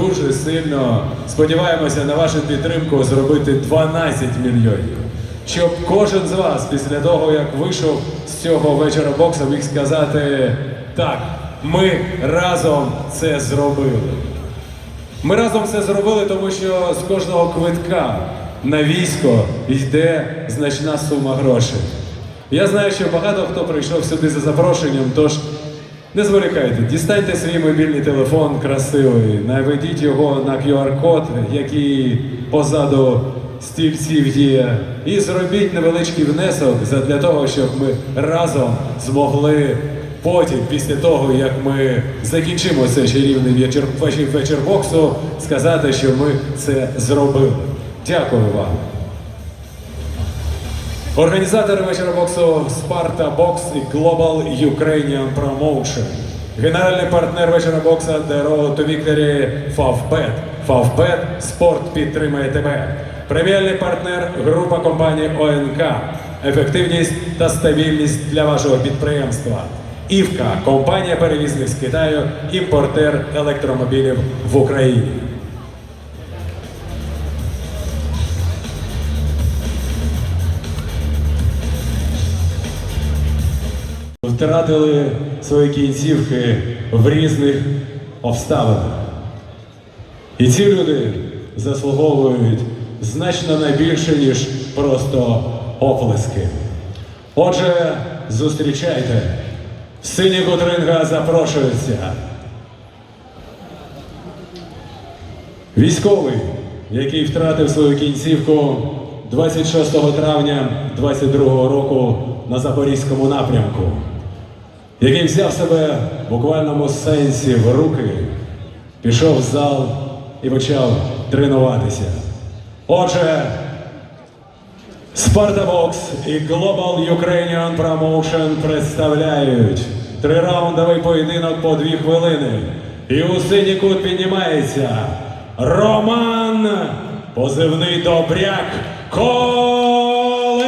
дуже сильно сподіваємося на вашу підтримку зробити 12 мільйонів. Щоб кожен з вас після того, як вийшов з цього вечора боксу, міг сказати так, ми разом це зробили. Ми разом це зробили, тому що з кожного квитка на військо йде значна сума грошей. Я знаю, що багато хто прийшов сюди за запрошенням, тож не зволікайте, дістаньте свій мобільний телефон красивий, наведіть його на QR-код, який позаду стільців є, і зробіть невеличкий внесок для того, щоб ми разом змогли потім, після того, як ми закінчимо цей чарівний вечір, вечір боксу, сказати, що ми це зробили. Дякую вам. Організатори вечора боксу Sparta Box і Global Ukrainian Promotion. Генеральний партнер вечора бокса Road to Victory Favbet. Favbet – спорт підтримає тебе. Преміальний партнер група компаній ОНК. Ефективність та стабільність для вашого підприємства. Івка компанія перевізник з Китаю, імпортер електромобілів в Україні. Втратили свої кінцівки в різних обставинах. І ці люди заслуговують значно найбільше, ніж просто оплески. Отже, зустрічайте, сині Кутринга запрошується. Військовий, який втратив свою кінцівку 26 травня 22 року на Запорізькому напрямку, який взяв себе в буквальному сенсі в руки, пішов в зал і почав тренуватися. Отже, Спартабокс і Global Ukrainian Promotion представляють трираундовий поєдинок по дві хвилини. І у синій кут піднімається Роман, позивний Добряк Колесник.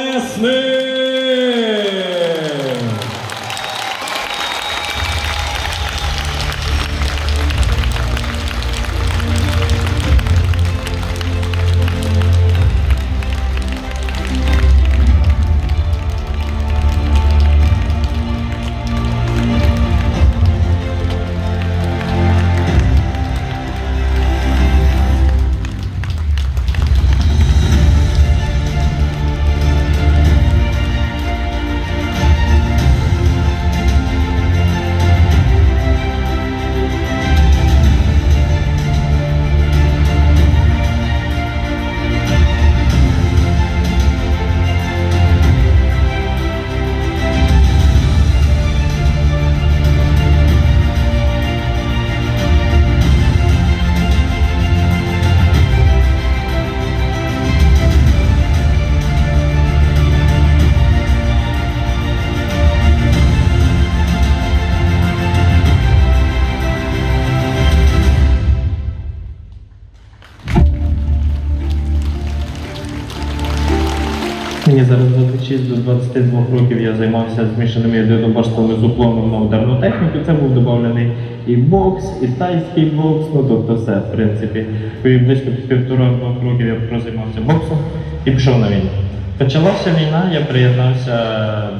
26 до 22 років я займався змішаними єдиноборствами з уклоном на ударну техніку. Це був додавлений і бокс, і тайський бокс, ну тобто все, в принципі. І близько півтора-двох років я прозаймався боксом і пішов на війну. Почалася війна, я приєднався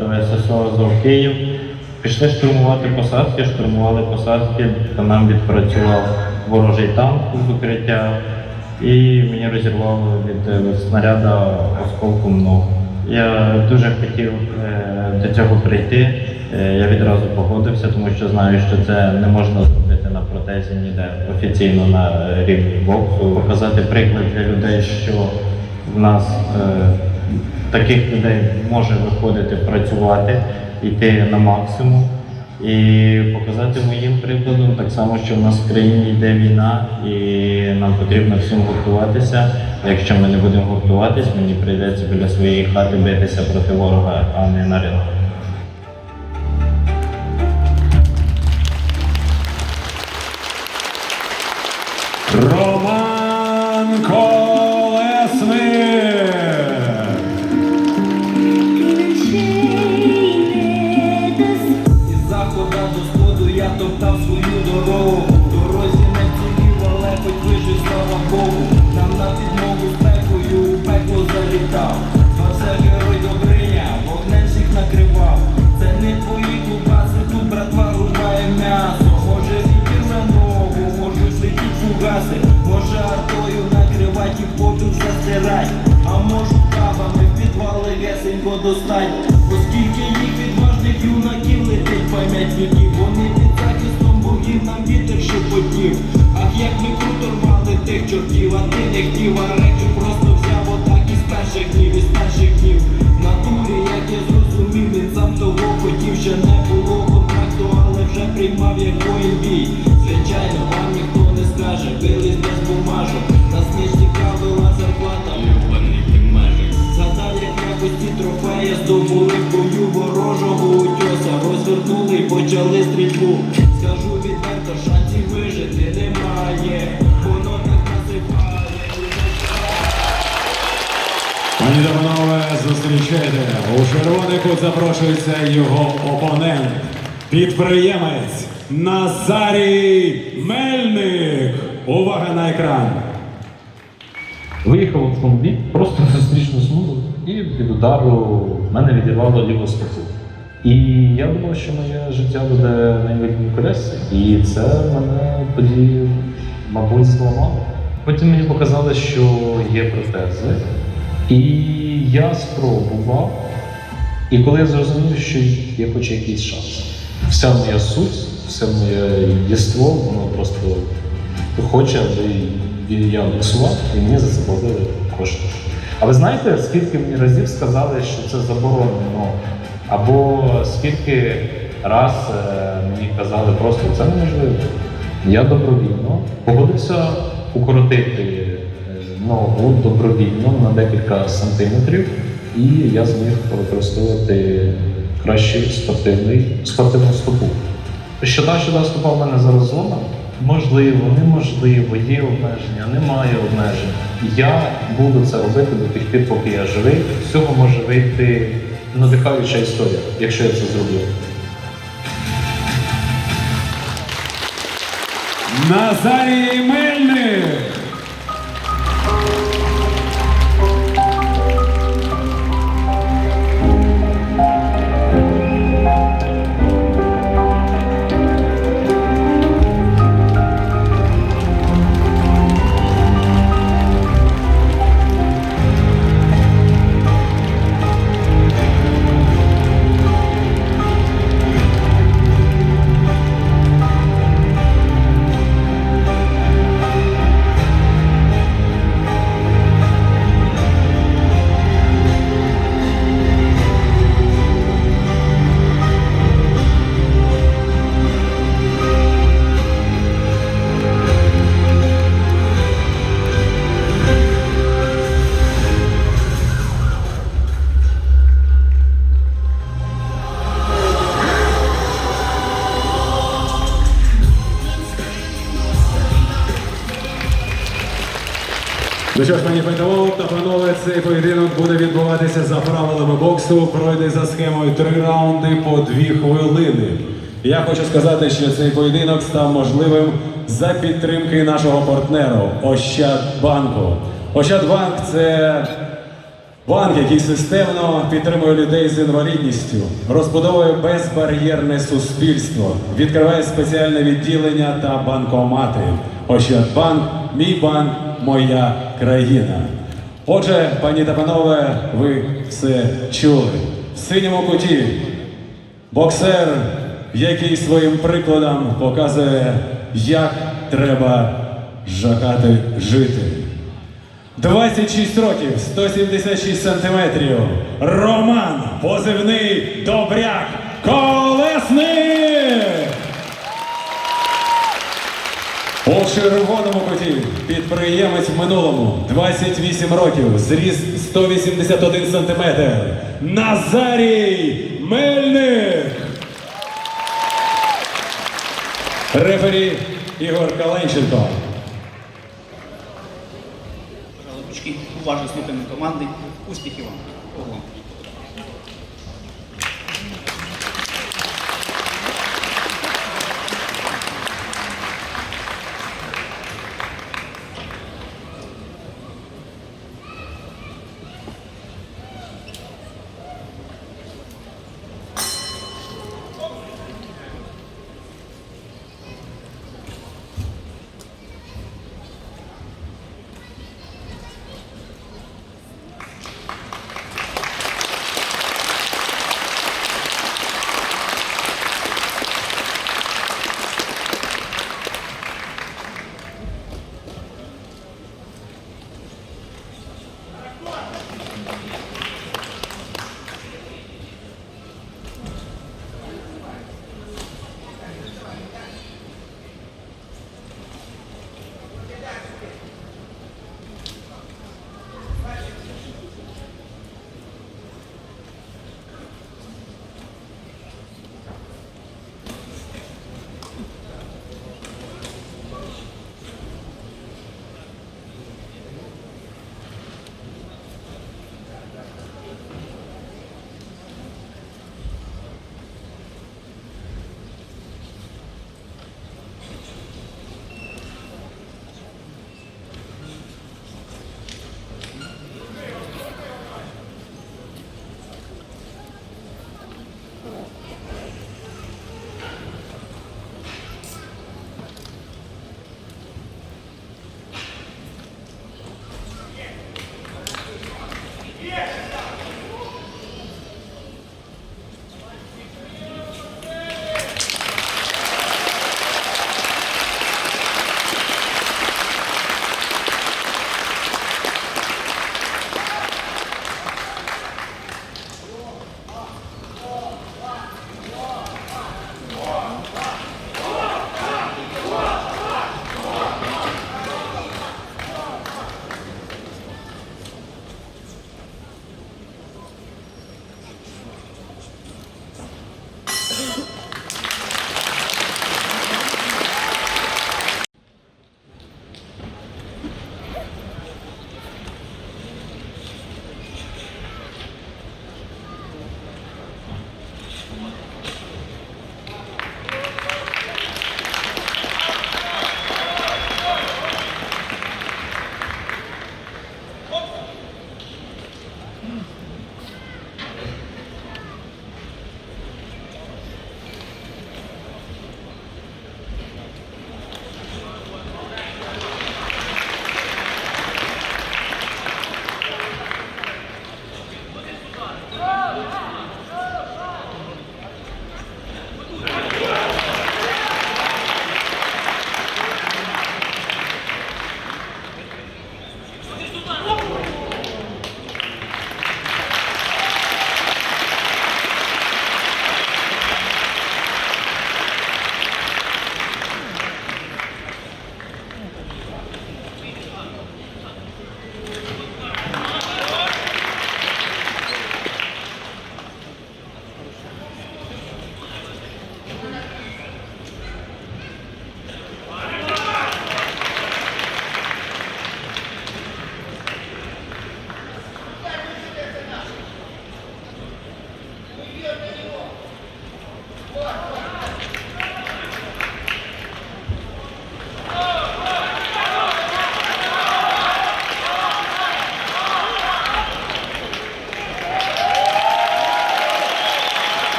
до ССО Азов Київ. Пішли штурмувати посадки, штурмували посадки, та нам відпрацював ворожий танк з укриття і мені розірвало від е, снаряда осколком ногу. Я дуже хотів е, до цього прийти. Е, Я відразу погодився, тому що знаю, що це не можна зробити на протезі ніде офіційно на рівні боксу. Показати приклад для людей, що в нас е, таких людей може виходити працювати, йти на максимум. І показати моїм прикладом так само, що в нас в країні йде війна, і нам потрібно всім гуртуватися. Якщо ми не будемо гуртуватись, мені прийдеться біля своєї хати битися проти ворога, а не на ринку. Роман Bye. Зустрічайте. У червоний кут запрошується його опонент, підприємець Назарій Мельник. Увага на екран. Виїхав автомобіль просто зустрічну смугу, і від удару мене відірвало ліву стопу. І я думав, що моє життя буде на інвалідній колесі, і це мене тоді, мабуть, зламало. Потім мені показали, що є протези, і я спробував. І коли я зрозумів, що я хочу якийсь шанс, вся моя суть, все моє єство, воно просто хоче, аби я боксував, і мені за це платили кошти. А ви знаєте, скільки мені разів сказали, що це заборонено? Або скільки раз е, мені казали просто це неможливо. Я добровільно погодився укоротити ногу добровільно на декілька сантиметрів, і я зміг використовувати кращий спортивний спортивну стопу. Що та що стопа в мене зараз зломана? Можливо, неможливо, є обмеження, немає обмежень. Я буду це робити до тих пір, поки я живий. З цього може вийти надихаюча історія, якщо я це зроблю. Назарій Мельник. Ну що ж, пані Петрову панове, цей поєдинок буде відбуватися за правилами боксу. Пройде за схемою три раунди по дві хвилини. Я хочу сказати, що цей поєдинок став можливим за підтримки нашого партнеру Ощадбанку. Ощадбанк це Банк, який системно підтримує людей з інвалідністю, розбудовує безбар'єрне суспільство, відкриває спеціальне відділення та банкомати. Ощадбанк, мій банк, моя країна. Отже, пані та панове, ви все чули. В синьому куті боксер, який своїм прикладом показує, як треба жахати жити. 26 років, 176 сантиметрів. Роман, позивний Добряк Колесник! У червоному куті підприємець в минулому 28 років, зріст 181 сантиметр. Назарій Мельник! Рефері Ігор Каленченко. Уважно слухаємо команди. Успіхів вам.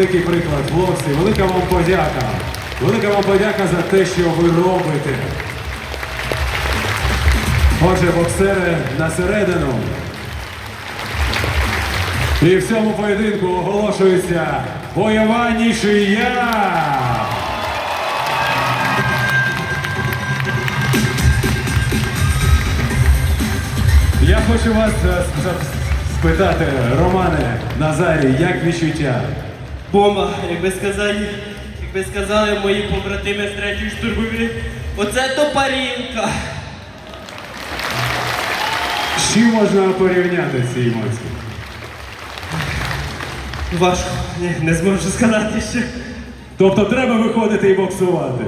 Великий приклад, хлопці, велика вам подяка. Велика вам подяка за те, що ви робите. Отже, боксери на середину. І в цьому поєдинку оголошується бойова нічия. Я хочу вас е, спитати, Романе, Назарій, як відчуття? Бомба, якби сказали, якби сказали мої побратими з третьої штурмові, оце то парінка. З чим можна порівняти ці емоції? Важко, ні, не зможу сказати ще. Тобто треба виходити і боксувати.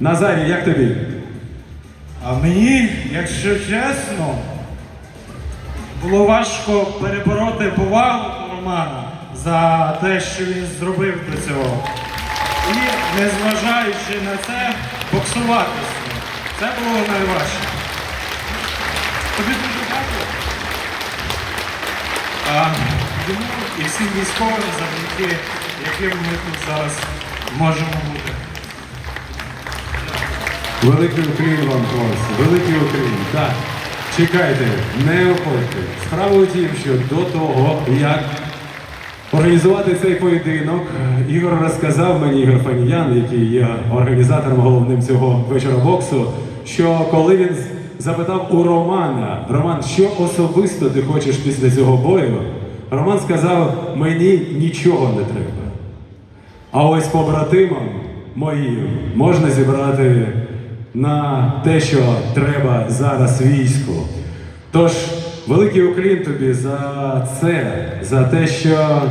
Назарій, як тобі? А мені, якщо чесно, було важко перебороти повагу Романа за те, що він зробив до цього. І незважаючи на це, боксувати з ним. Це було найважче. Тобі дуже дякую. Йому і всім військовим, завдяки яким ми тут зараз можемо бути. Великий уклін вам, хлопці, великий уклін. Так. Чекайте, не уходьте. Справа у тім, що до того, як організувати цей поєдинок, Ігор розказав мені, Ігор Фаніян, який є організатором головним цього вечора боксу, що коли він запитав у Романа, Роман, що особисто ти хочеш після цього бою, Роман сказав, мені нічого не треба. А ось побратимам моїм можна зібрати на те, що треба зараз війську. Тож, великий уклін тобі за це, за те, що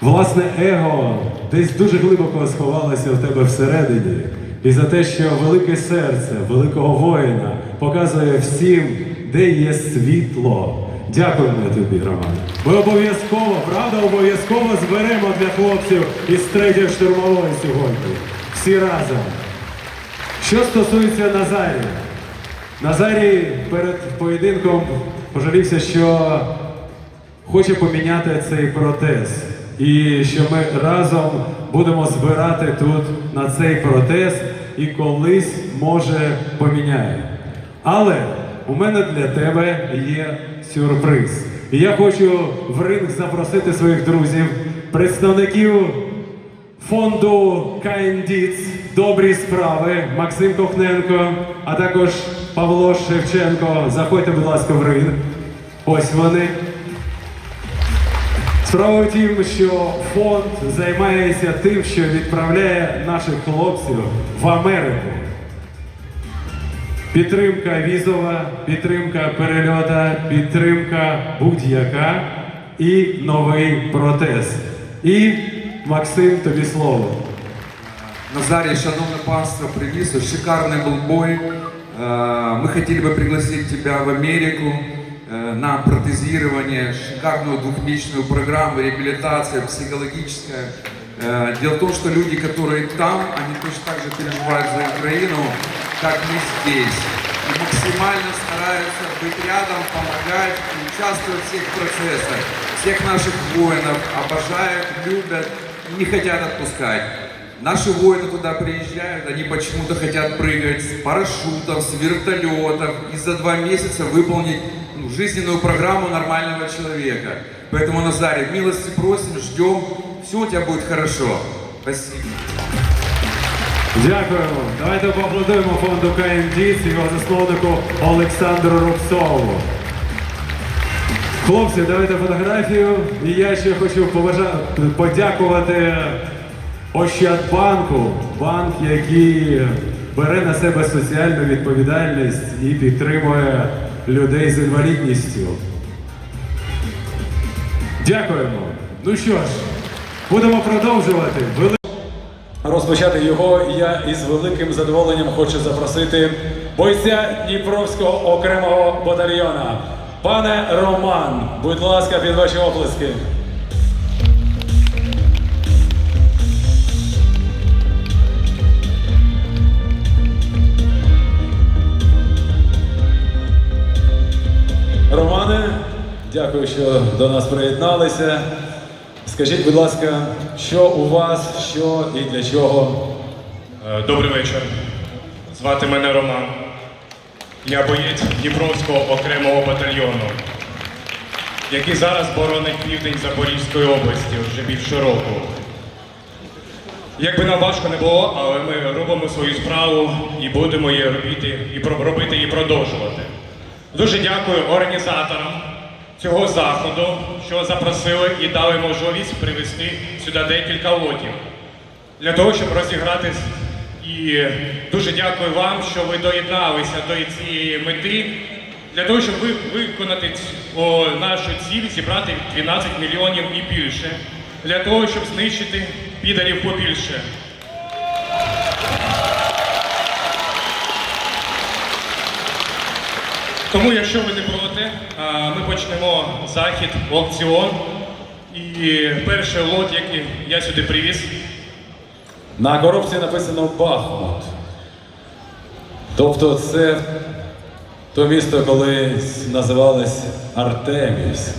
власне его десь дуже глибоко сховалося в тебе всередині. І за те, що велике серце великого воїна показує всім, де є світло. Дякуємо тобі, Роман. Ми обов'язково, правда, обов'язково зберемо для хлопців із третьої штурмової сьогодні. Всі разом. Що стосується Назарія, Назарій перед поєдинком пожалівся, що хоче поміняти цей протез. І що ми разом будемо збирати тут на цей протез і колись може поміняє. Але у мене для тебе є сюрприз. І я хочу в ринг запросити своїх друзів, представників фонду Каіндіц Добрі справи Максим Кохненко, а також Павло Шевченко. Заходьте, будь ласка, в ринг. Ось вони. Справа в тім, що фонд займається тим, що відправляє наших хлопців в Америку. Підтримка візова, підтримка перельота, підтримка будь-яка і новий протез. І Максим, тобі слово. Назарій, шановне панство, привіз. Шикарный был бой. Э, Мы хотели бы пригласить тебя в Америку э, на протезирование, шикарную двухмесячную программу, реабилитация психологическая. Э, Дело в том, что люди, которые там, они точно так же переживают за Украину, как мы здесь. И максимально стараются быть рядом, помогать, участвовать в всех процессах. Всех наших воинов обожают, любят и не хотят отпускать. Наши воины туда приезжают, они почему-то хотят прыгать с парашютов, с вертолетов и за два месяца выполнить ну, жизненную программу нормального человека. Поэтому, Назарий, милости просим, ждем, все у тебя будет хорошо. Спасибо. Дякуємо. Давайте поаплодуємо фонду КМДІС і його засновнику Олександру Рубцову. Хлопці, давайте фотографію. І я ще хочу побажати, подякувати Ощадбанку, банк, який бере на себе соціальну відповідальність і підтримує людей з інвалідністю. Дякуємо. Ну що ж, будемо продовжувати. Розпочати його я із великим задоволенням хочу запросити бойця Дніпровського окремого батальйона. Пане Роман, будь ласка, під ваші оплески. Дякую, що до нас приєдналися. Скажіть, будь ласка, що у вас, що і для чого? Е, Добрий вечір. Звати мене Роман. Я боєць Дніпровського окремого батальйону, який зараз боронить південь Запорізької області вже більше року. Як би нам важко не було, але ми робимо свою справу і будемо її робити і робити і продовжувати. Дуже дякую організаторам цього заходу, що запросили і дали можливість привезти сюди декілька лотів для того, щоб розігратись. І дуже дякую вам, що ви доєдналися до цієї мети, для того, щоб ви виконати нашу ціль, зібрати 12 мільйонів і більше, для того, щоб знищити підарів побільше. Тому, якщо ви не проти, ми почнемо захід, аукціон. І перший лот, який я сюди привіз, На коробці написано Бахмут. Тобто це то місто колись називалось Артемівськ.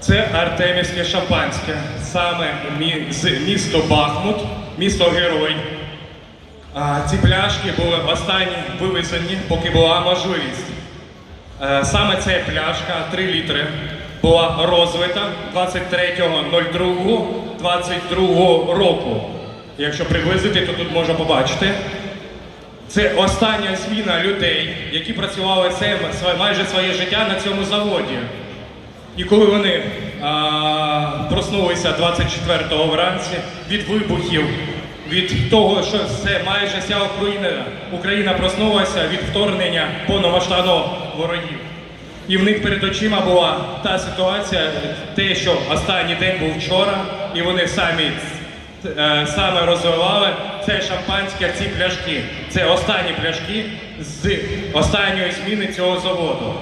Це Артемівське шампанське, саме мі- з місто Бахмут, місто Герой. А, ці пляшки були останні вивезені, поки була можливість. Е, Саме ця пляшка 3 літри була розвита 23.02.22 року. Якщо приблизити, то тут можна побачити. Це остання зміна людей, які працювали це майже своє життя на цьому заводі. І коли вони а, проснулися 24-го вранці від вибухів, від того, що все майже вся Україна, Україна проснулася від вторгнення повномасштабного ворогів. І в них перед очима була та ситуація, те, що останній день був вчора, і вони самі е, саме розвивали це шампанське, ці пляшки. Це останні пляшки з останньої зміни цього заводу.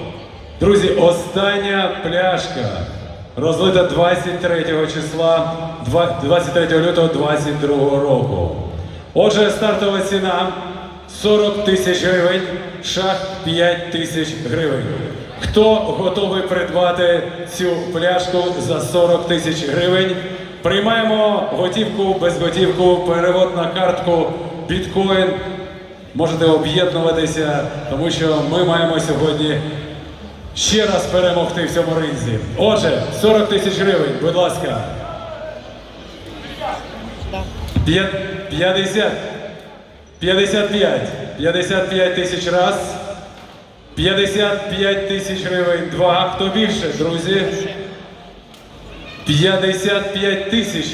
Друзі, остання пляшка розлита 23 числа, 23 лютого 22 року. Отже, стартова ціна 40 тисяч гривень, шах 5 тисяч гривень. Хто готовий придбати цю пляшку за 40 тисяч гривень? Приймаємо готівку, безготівку, перевод на картку, біткоін. Можете об'єднуватися, тому що ми маємо сьогодні ще раз перемогти в цьому ринзі. Отже, 40 тисяч гривень, будь ласка. 50. 55. 55 тисяч раз. 55 тисяч гривень. Два. Хто більше, друзі? 55 тисяч.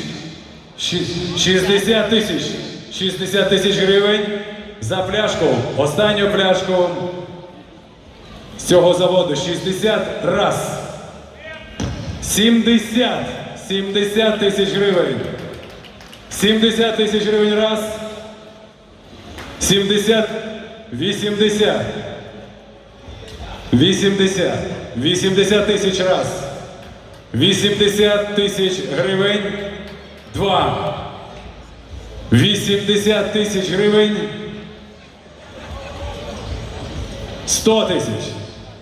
60 тисяч. 60 тисяч гривень за пляшку. Останню пляшку з цього заводу 60 раз. 70. 70 тисяч гривень. 70 тисяч гривень раз. 70. 80. 80. 80 тисяч раз. 80 тисяч гривень. Два. 80 тисяч гривень. 100 тисяч.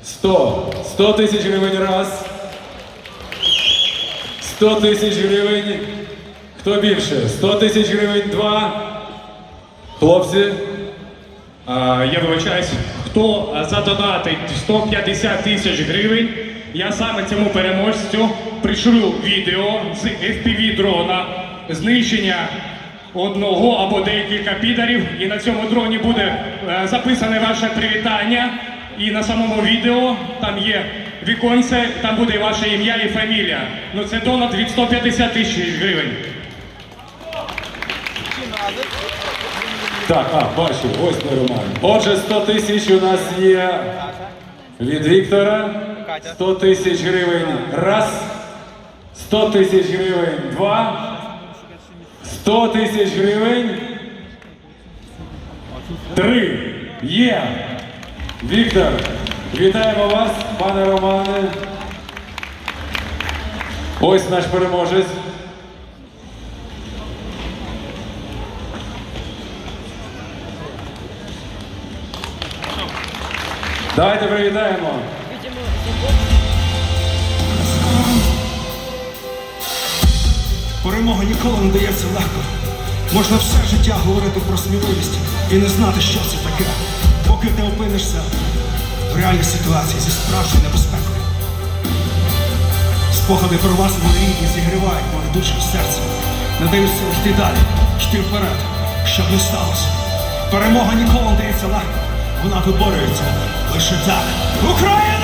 100. 100 тисяч гривень раз. 100 тисяч гривень. Хто більше? 100 тисяч гривень два. Хлопці. А, Я вибачаюсь, хто задонатить 150 тисяч гривень, я саме цьому переможцю пришлю відео з FPV дрона знищення одного або декілька підарів. І на цьому дроні буде е, записане ваше привітання. І на самому відео там є віконце, там буде і ваше ім'я і фамілія. Ну це донат від 150 тисяч гривень. Так, а, бачу, ось не Роман. Отже, 100 тисяч у нас є від Віктора. 100 тисяч гривень раз. 100 тисяч гривень два. 100 тисяч гривень. Три. Є. Віктор, вітаємо вас, пане Романе. Ось наш переможець. Давайте привітаємо. Перемога ніколи не дається легко. Можна все життя говорити про сміливість і не знати, що це таке, поки ти опинишся в реальній ситуації зі справжньою небезпекою. Спогади про вас, мої рідні, зігрівають моє душу в серце. Надаюся йти далі, йти вперед, щоб не сталося. Перемога ніколи не дається легко. Вона виборюється лише так. Україна!